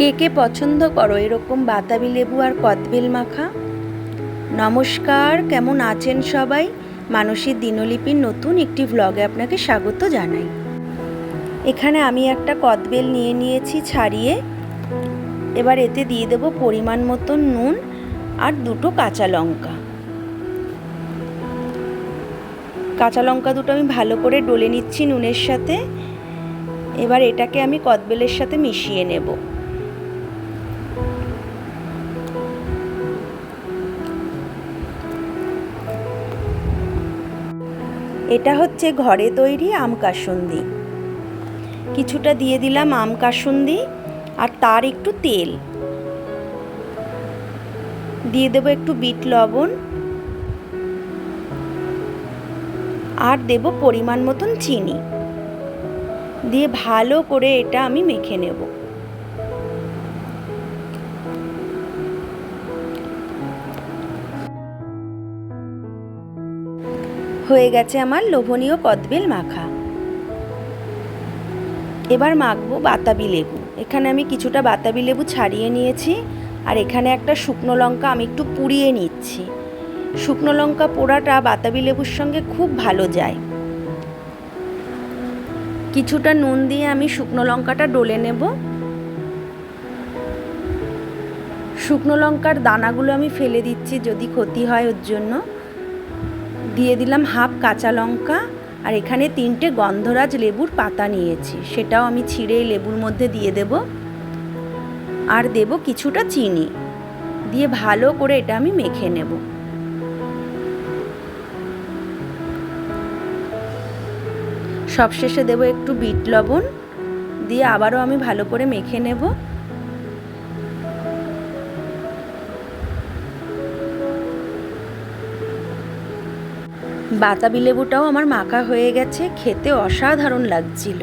কে কে পছন্দ করো? এরকম বাতাবি লেবু আর কদবেল মাখা? নমস্কার, কেমন আছেন সবাই? মানুষের দিনলিপির নতুন একটি ভ্লগে আপনাকে স্বাগত জানাই। এখানে আমি একটা কদবেল নিয়ে নিয়েছি ছাড়িয়ে। এবার এতে দিয়ে দেব পরিমাণ মতন নুন আর দুটো কাঁচা লঙ্কা। কাঁচা লঙ্কা দুটো আমি ভালো করে ডলে নিচ্ছি নুনের সাথে। এবার এটাকে আমি কদবেলের সাথে মিশিয়ে নেব। এটা হচ্ছে ঘরে তৈরি আম কাসুন্দি। কিছুটা দিয়ে দিলাম আম কাসুন্দি আর তার একটু তেল। দিয়ে দেবো একটু বিট লবণ। আর দেব পরিমাণ মতন চিনি। দিয়ে ভালো করে এটা আমি মেখে নেব। হয়ে গেছে আমার লোভনীয় কদবেল মাখা। এবার মাখবো বাতাবি লেবু। এখানে আমি কিছুটা বাতাবি লেবু ছাড়িয়ে নিয়েছি আর এখানে একটা শুকনো লঙ্কা আমি একটু পুড়িয়ে নিচ্ছি। শুকনো লঙ্কা পোড়াটা বাতাবি লেবুর সঙ্গে খুব ভালো যায়। কিছুটা নুন দিয়ে আমি শুকনো লঙ্কাটা ডলে নেব। শুকনো লঙ্কার দানাগুলো আমি ফেলে দিচ্ছি যদি ক্ষতি হয় ওর জন্য। দিয়ে দিলাম হাফ কাঁচা লঙ্কা আর এখানে তিনটে গন্ধরাজ লেবুর পাতা নিয়েছি। সেটাও আমি ছিঁড়ে লেবুর মধ্যে দিয়ে দেব। আর দেব কিছুটা চিনি। দিয়ে ভালো করে এটা আমি মেখে নেব। সবশেষে দেব একটু বিট লবণ। দিয়ে আবারও আমি ভালো করে মেখে নেব। বাতাবি লেবুটাও আমার মাখা হয়ে গেছে খেতে অসাধারণ লাগছিল।